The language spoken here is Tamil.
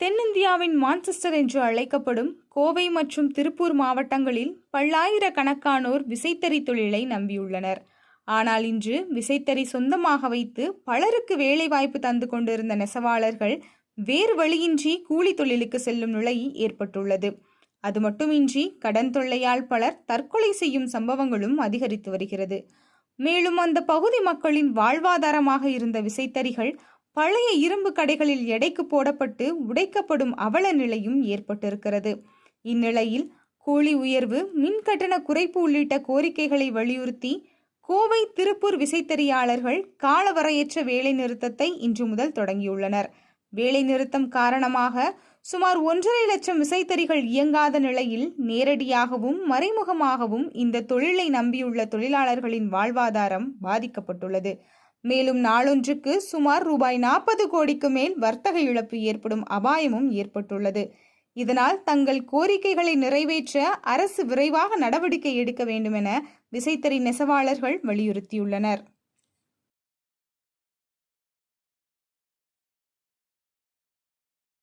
தென்னிந்தியாவின் மான்செஸ்டர் என்று அழைக்கப்படும் கோவை மற்றும் திருப்பூர் மாவட்டங்களில் பல்லாயிரக்கணக்கானோர் விசைத்தறி தொழிலை நம்பியுள்ளனர். ஆனால் இன்று விசைத்தறி சொந்தமாக வைத்து பலருக்கு வேலைவாய்ப்பு தந்து கொண்டிருந்த நெசவாளர்கள் வேறு வழியின்றி கூலி தொழிலுக்கு செல்லும் நிலை ஏற்பட்டுள்ளது. அது மட்டுமின்றி கடன் தொல்லையால் பலர் தற்கொலை செய்யும் சம்பவங்களும் அதிகரித்து வருகிறது. மேலும் அந்த பகுதி மக்களின் வாழ்வாதாரமாக இருந்த விசைத்தறிகள் பழைய இரும்பு கடைகளில் எடைக்கு போடப்பட்டு உடைக்கப்படும் அவல நிலையும் ஏற்பட்டிருக்கிறது. இந்நிலையில் கூலி உயர்வு மின் கட்டண குறைப்பு உள்ளிட்ட கோரிக்கைகளை வலியுறுத்தி கோவை திருப்பூர் விசைத்தறியாளர்கள் காலவரையற்ற வேலைநிறுத்தத்தை இன்று முதல் தொடங்கியுள்ளனர். வேலைநிறுத்தம் காரணமாக சுமார் ஒன்றரை லட்சம் விசைத்தறிகள் இயங்காத நிலையில் நேரடியாகவும் மறைமுகமாகவும் இந்த தொழிலை நம்பியுள்ள தொழிலாளர்களின் வாழ்வாதாரம் பாதிக்கப்பட்டுள்ளது. மேலும் நாளொன்றுக்கு சுமார் ரூபாய் நாற்பது கோடிக்கு மேல் வர்த்தக இழப்பு ஏற்படும் அபாயமும் ஏற்பட்டுள்ளது. இதனால் தங்கள் கோரிக்கைகளை நிறைவேற்ற அரசு விரைவாக நடவடிக்கை எடுக்க வேண்டும் என விசைத்தறி நெசவாளர்கள் வலியுறுத்தியுள்ளனர்.